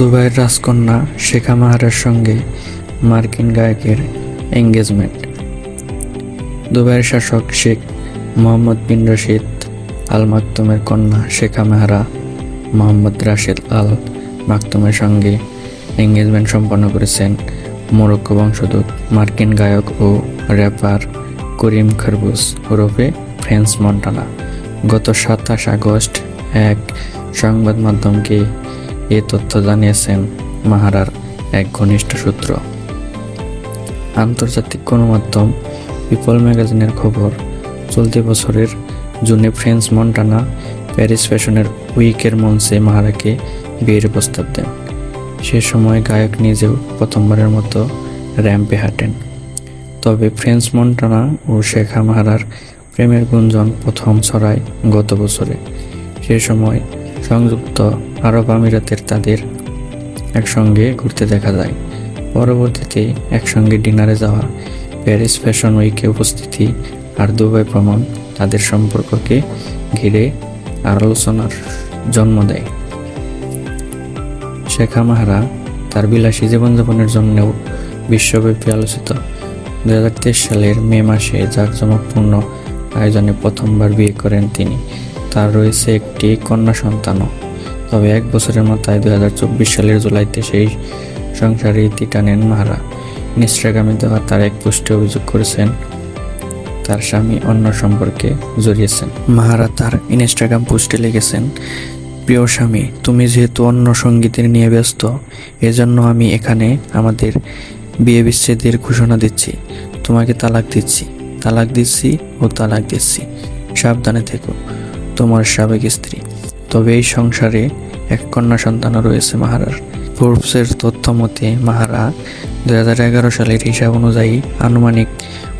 দুবাইয়ের রাজকন্যা শেখা মাহারের সঙ্গে মার্কিন গায়কের এঙ্গেজমেন্ট। দুবাইয়ের শাসক শেখ মোহাম্মদ বিন রশিদ আল মাকতুমের কন্যা শেখা মেহরা, মোহাম্মদ রাশেদ আল মাকতুমের সঙ্গে এঙ্গেজমেন্ট সম্পন্ন করেছেন মোরক্কো বংশোদ্ভূত মার্কিন গায়ক ও র্যাপার করিম খরবুস ওরফে ফ্রেন্স মন্টানা। গত সাতাশ আগস্ট এক সংবাদ মাধ্যমকে এ তথ্য জানিয়েছেন মাহারার এক ঘনিষ্ঠ সূত্র। আন্তর্জাতিক গণমাধ্যম পিপল ম্যাগাজিনের খবর, চলতি বছরের জুনে ফ্রেন্স মন্টানা প্যারিস ফ্যাশনের উইকের মঞ্চে মাহারাকে বিয়ের প্রস্তাব দেন। সে সময় গায়ক নিজেও প্রথমবারের মতো র্যাম্পে হাঁটেন। তবে ফ্রেন্স মন্টানা ও শেখা মাহারার প্রেমের গুঞ্জন প্রথম ছড়ায় গত বছরে। সে সময় সংযুক্ত আরব আমিরাতের তাদের একসঙ্গে ঘুরতে দেখা যায়। পরবর্তীতে একসঙ্গে ডিনারে যাওয়া প্যারিস ফ্যাশন উইকে উপস্থিতি আর দুবাই ভ্রমণ তাদের সম্পর্ককে ঘিরে আলোচনার জন্ম দেয়। শেখা মাহারা তার বিলাসী জীবনযাপনের জন্যও বিশ্বব্যাপী আলোচিত। দু হাজার তেইশ সালের মে মাসে জাঁকজমকপূর্ণ আয়োজনে প্রথমবার বিয়ে করেন তিনি। তার রয়েছে একটি কন্যা সন্তানও। তবে এক বছরের মাথায় দু হাজার চব্বিশ সালের জুলাইতে সেই সংসারে ইতি টানেন মাহারা। ইনস্টাগ্রামে দেওয়া তার এক পোস্টে অভিযোগ করেছেন, তার স্বামী অন্য সম্পর্কে জড়িয়েছেন। মাহারা তার ইনস্টাগ্রাম পোস্টে লিখেছেন, প্রিয় স্বামী, তুমি যেহেতু অন্য সঙ্গীতের নিয়ে ব্যস্ত, এজন্য আমি এখানে আমাদের বিয়ে বিচ্ছেদের ঘোষণা দিচ্ছি। তোমাকে তালাক দিচ্ছি তালাক দিচ্ছি ও তালাক দিচ্ছি। সাবধানে থেকো। তোমার সাবেক স্ত্রী। তবে এই সংসারে এক কন্যা সন্তানও রয়েছে মাহারার। ফোর্বসের তথ্য মতে, মাহারা দু হাজার এগারো সালের হিসাব অনুযায়ী আনুমানিক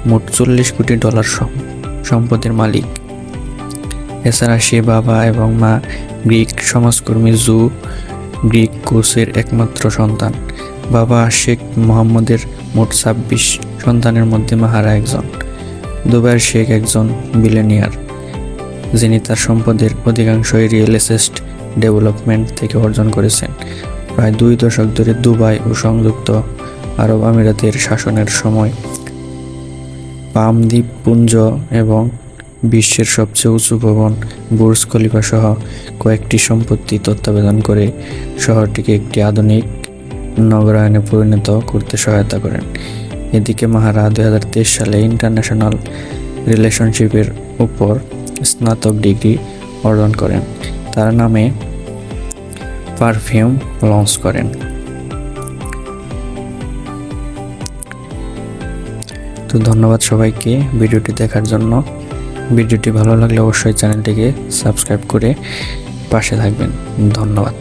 মোট চল্লিশ কোটি ডলার সম- সম্পদের মালিক। এছাড়া সে বাবা এবং মা গ্রিক সমাজকর্মী জু গ্রিক কোচের একমাত্র সন্তান। বাবা শেখ মোহাম্মদের মোট ছাব্বিশ সন্তানের মধ্যে মাহারা একজন। দুবাইয়ের শেখ একজন বিলেনিয়ার। যিনি তার সম্পদের অধিকাংশই রিয়েল এস্টেট ডেভেলপমেন্ট থেকে অর্জন করেছেন। প্রায় দুই দশক ধরে দুবাই ও সংযুক্ত আরব আমিরাতের শাসনের সময় পাম দ্বীপপুঞ্জ এবং বিশ্বের সবচেয়ে উঁচু ভবন বুর্জ খলিফা সহ কয়েকটি সম্পত্তি তত্ত্বাবধান করে শহরটিকে একটি আধুনিক নগরায়নে পরিণত করতে সহায়তা করেন। এদিকে মাহারা দুই হাজার তেইশ সালে ইন্টারন্যাশনাল রিলেশনশিপের উপর স্নাতক ডিগ্রি অর্জন করেন। তার নামে পারফিউম লঞ্চ করেন। তো ধন্যবাদ সবাইকে ভিডিওটি দেখার জন্য। ভিডিওটি ভালো লাগলে অবশ্যই চ্যানেলটিকে সাবস্ক্রাইব করে পাশে থাকবেন। ধন্যবাদ।